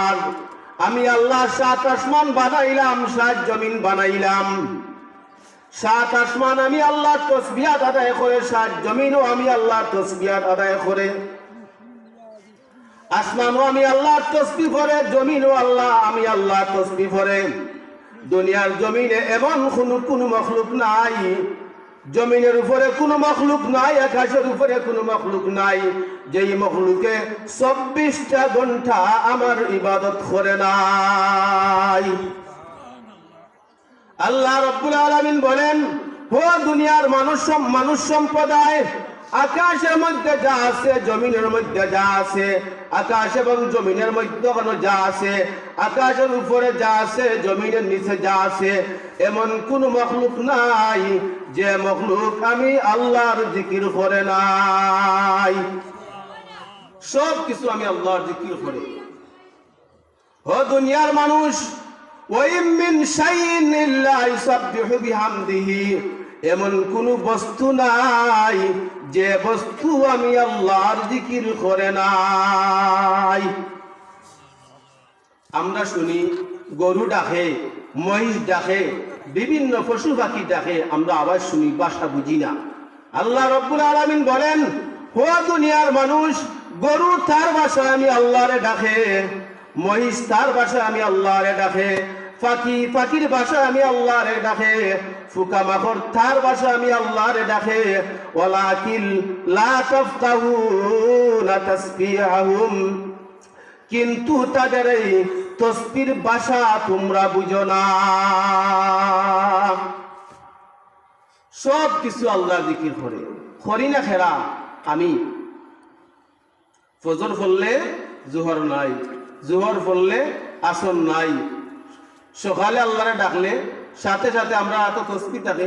আর আমি আল্লাহ সাত আসমান বানাইলাম, সাত জমিন বানাইলাম। সাত আসমান আমি আল্লাহ তসবিয়াত আদায় করে, সাত জমিনও আমি আল্লাহ তসবিয়াত আদায় করে। আসমানও আমি আল্লাহ তসবি করে জমিনও আল্লাহ, আমি আল্লাহ তসবি করে দুনিয়ার জমিনে এমন কোনো কোনো মখলুক নাই। জমিনের উপরে কোনো মখলুক নাই, আকাশের উপরে কোনো মখলুক নাই। যেই মখলুকে চব্বিশটা ঘণ্টা আমার ইবাদত করে নাই। আল্লাহ রব্বুল আলমিন বলেন, হো দুনিয়ার মানুষ মানুষ সম্প্রদায় আকাশের মধ্যে যা আছে, জমিনের মধ্যে যা আছে, আকাশ এবং জমিনের মধ্যে কোনো যা আছে, আকাশের উপরে যা আছে, জমিনের নিচে যা আছে, এমন কোন মখলুক নাই যে মখলুক আমি আল্লাহর জিকির করে নাই। সব কিছু আমি আল্লাহর জিকির করে। ও দুনিয়ার মানুষ, ওয়াইম মিন শাইইন ইল্লা ইউসাব্বিহু বিহামদিহি। এমন কোন বস্তু নাই যে বস্তু আমি আল্লাহর জিকির করে নাই। আমরা শুনি, গরু ডাকে, মহিষ ডাকে, বিভিন্ন পশু পাখি ডাকে, আমরা আবার শুনি, বাসা বুঝি না। আল্লাহ রব্বুল আলামিন বলেন, হো দুনিয়ার মানুষ, গরু তার বাসায় আমি আল্লাহরে ডাকে, মহিষ তার বাসায় আমি আল্লাহরে ডাকে পাখি পাখির বাসায় আমি আল্লাহরে ডাকে, ফুকা মাখর তার বাসায় আমি আল্লাহরে ডাকে। ওয়ালাকিল লা তাফকাহুনা তাসবিহাহুম কিন্তু তাদের এই তসবির ভাষা তোমরা বুঝো না। সব কিছু আল্লাহ জিকির করে। করি না খেরা, আমি। ফজর ফললে জোহর নাই, জোহর ফললে আসন নাই। সকালে আল্লাহরে ডাকলে সাথে সাথে আমরা এত তসবি থাকে